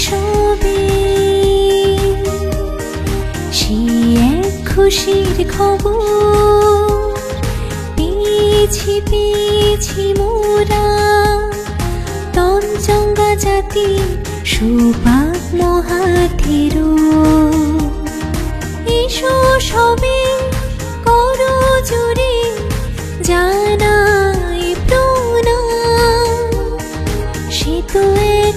হিসবে সে এক খুশির খবর। পেয়েছি পেয়েছি মোরা তঞ্চঙ্গা জাতি সুপাক মহাথেরো। এসো সবে করো জোরে জানাই প্রণাম। সে তো এক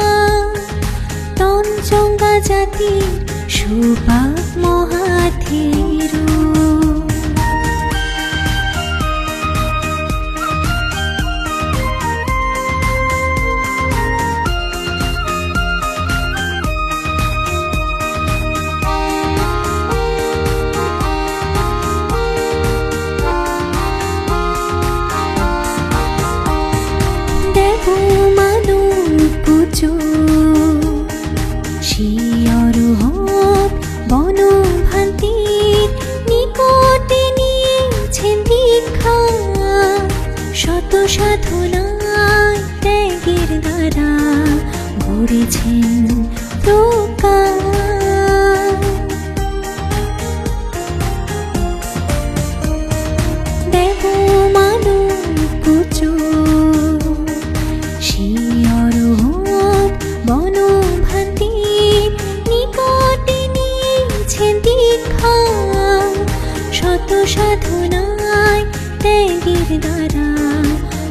তঞ্চঙ্গা জাতি সুপাক মহাথেরো শত সাধনায় ত্যাগের দ্বারা প্রকাশ। দেব মানব সাধনায় ত্যাগের দ্বারা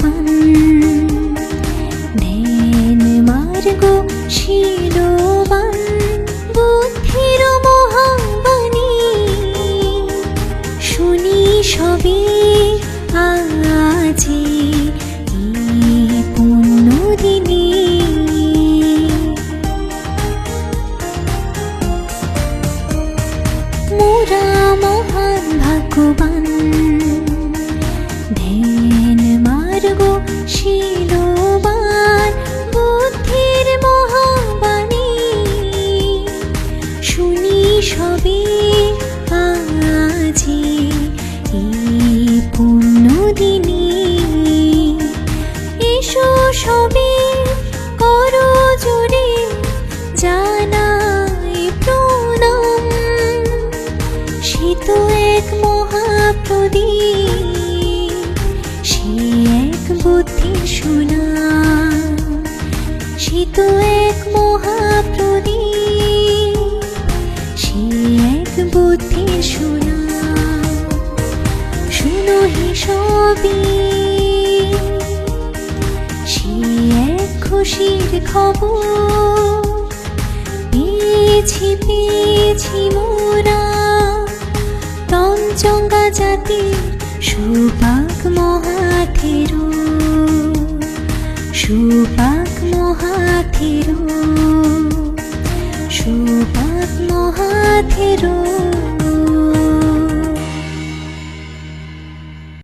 ধ্যান মার্গ শিরবান বুদ্ধির মহাবাণী। শুনি সবে আজি মোরা মহান ভাগ্যবান সে তো এক মহাপ্রদীপ। সে এক বুদ্ধির সোনা সে তো এক মহাপ্রদীপ। সে এক বুদ্ধির সোনা শুনো হে সবই। সে এক খুশির খবর। পেয়েছি পেয়েছি মোরা। জাতি সুপাক মহাথিরু সুপাক মহাথিরু সুপাক মহাথেরো।